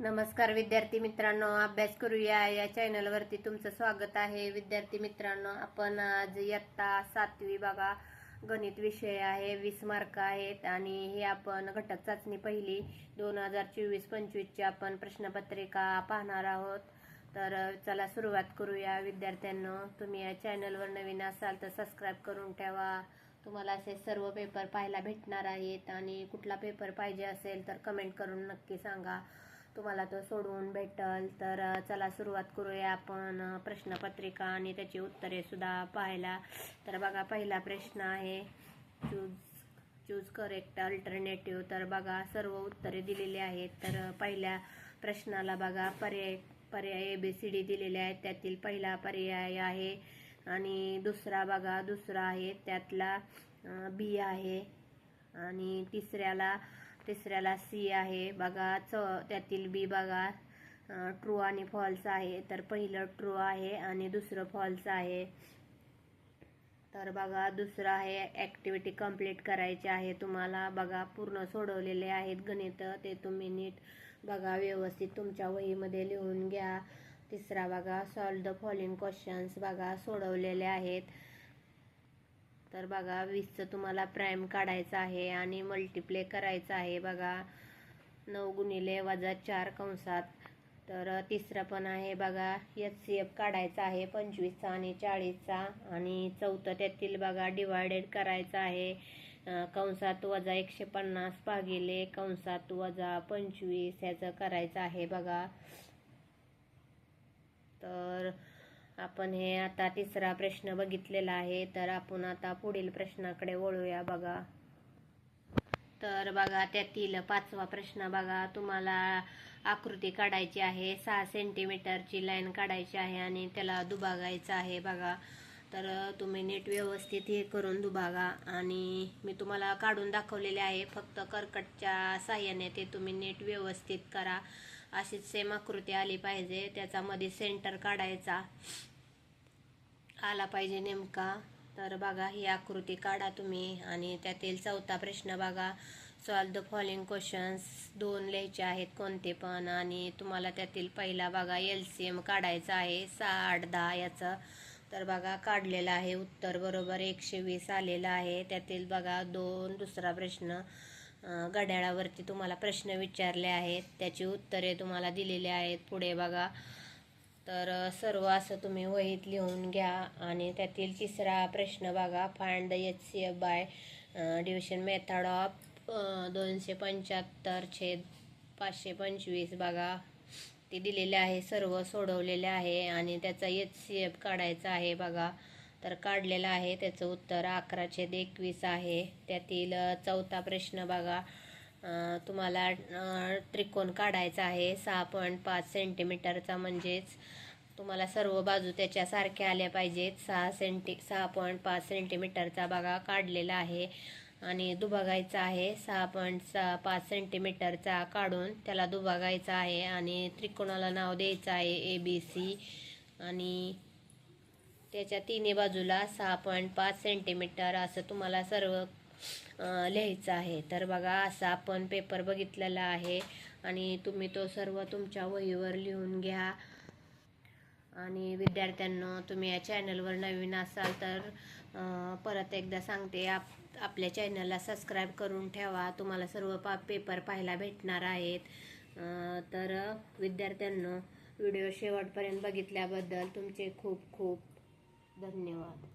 नमस्कार विद्यार्थी मित्रांनो अभ्यास करूया. या चॅनलवरती तुमचं स्वागत आहे. विद्यार्थी मित्रांनो आपण आज इयत्ता सातवी बघा. गणित विषय आहे वीस मार्क आहेत आणि हे आपण घटक चाचणी पहिली दोन हजार चोवीस पंचवीसची आपण प्रश्नपत्रिका पाहणार आहोत. तर चला सुरुवात करूया. विद्यार्थ्यांनो तुम्ही या चॅनलवर नवीन असाल तर सबस्क्राईब करून ठेवा. तुम्हाला असे सर्व पेपर पाहायला भेटणार आहेत आणि कुठला पेपर पाहिजे असेल तर कमेंट करून नक्की सांगा. तुम्हाला तो सोडवून भेटल तर चला सुरुवात करूया आपण प्रश्नपत्रिका आणि त्याची उत्तरे सुद्धा पाहायला. तर बघा पहिला प्रश्न आहे चूज चूज करेक्ट अल्टरनेटिव्ह तर बघा सर्व उत्तरे दिलेली आहेत. तर पहिल्या प्रश्नाला बघा पर्याय पर्याय ए बी सी डी दिलेले आहेत. त्यातील पहिला पर्याय आहे आणि दुसरा बघा दुसरा आहे. त्यातला बी आहे. आणि तिसऱ्याला तिसऱ्याला सी आहे. बघा च त्यातील बी बघा. ट्रू आणि फॉल्स आहे. तर पहिलं ट्रू आहे आणि दुसरं फॉल्स आहे. तर बघा दुसरं आहे. ॲक्टिव्हिटी कंप्लीट करायची आहे तुम्हाला. बघा पूर्ण सोडवलेले आहेत गणित. ते तुम्ही नीट बघा. व्यवस्थित तुमच्या वहीमध्ये लिहून घ्या. तिसरा बघा सॉल्व द फॉलोइंग क्वेश्चन्स बघा. सोडवलेले आहेत. तर बघा वीसचं तुम्हाला प्राईम काढायचं आहे आणि मल्टिप्ले करायचं आहे. बघा नऊ गुणिले वजा चार कंसात. तर तिसरं पण आहे बघा एच सी एफ काढायचा आहे पंचवीसचा आणि चाळीसचा. आणि चौथं त्यातील बघा डिवायडेड करायचं आहे. कंसात वजा एकशे पन्नास भागिले कंसात वजा पंचवीस ह्याचं करायचं आहे बघा. तर आपण हे आता तिसरा प्रश्न बघितलेला आहे तर आपण आता पुढील प्रश्नाकडे वळूया बघा. तर बघा त्यातील पाचवा प्रश्न बघा. तुम्हाला आकृती काढायची आहे सहा सेंटीमीटरची लाईन काढायची आहे आणि त्याला दुभागायचं आहे बघा. तर तुम्ही नीट व्यवस्थित हे करून दुभागा आणि मी तुम्हाला काढून दाखवलेले आहे फक्त कर्कटच्या साह्याने ते तुम्ही नीट व्यवस्थित करा. अशीच सेम आकृती आली पाहिजे त्याच्यामध्ये सेंटर काढायचा. आला पाहिजे नेमका. तर बघा ही आकृती काढा तुम्ही आणि त्यातील चौथा प्रश्न बघा. सॉल्व द फॉलोइंग क्वेश्चन्स दोन लिहायचे आहेत कोणते पण आणि तुम्हाला त्यातील पहिला बघा एल सी एम काढायचा आहे. सहा आठ दहा याचं. तर बघा काढलेलं आहे. उत्तर बरोबर एकशे वीस आलेलं आहे. त्यातील बघा दोन दुसरा प्रश्न. घड्याळावरती तुम्हाला प्रश्न विचारले आहेत. त्याची उत्तरे तुम्हाला दिलेली आहेत. पुढे बघा. तर सर्व असं तुम्ही वहीत लिहून घ्या आणि त्यातील तिसरा प्रश्न बघा. Find the H C F by division method of दोनशे पंच्याहत्तर छेद पाचशे पंचवीस बघा. ते दिलेले आहे सर्व सोडवलेले आहे आणि त्याचा एच सी एफ काढायचा आहे बघा. तर काढलेला आहे. त्याचं उत्तर अकरा छेद एकवीस आहे. त्यातील चौथा प्रश्न बघा. तुम्हाला त्रिकोण काढायचा आहे. सहा पॉईंट पाच सेंटीमीटरचा म्हणजेच तुम्हाला सर्व बाजू त्याच्या सारख्या आल्या पाहिजेत. सहा सेंटी सहा पॉईंट पाच सेंटीमीटरचा बघा काढलेला आहे आणि दुभागायचा आहे. सहा पॉईंट सहा पाच सेंटीमीटरचा काढून त्याला दुभागायचा आहे आणि त्रिकोणाला नाव द्यायचं आहे ए बी सी आणि त्याच्या तिन्ही बाजूला सहा पॉईंट पाच सेंटीमीटर असं तुम्हाला सर्व लिहायचं आहे. तर बघा असा आपण पेपर बघितलेला आहे. आणि तुम्ही तो सर्व तुमच्या वहीवर लिहून घ्या. आणि विद्यार्थ्यांना तुम्ही या चॅनलवर नवीन असाल तर परत एकदा सांगते आप आपल्या चॅनलला सबस्क्राईब करून ठेवा. तुम्हाला सर्व पा पेपर पाहायला भेटणार आहेत. तर विद्यार्थ्यांना व्हिडिओ शेवटपर्यंत बघितल्याबद्दल तुमचे खूप खूप धन्यवाद.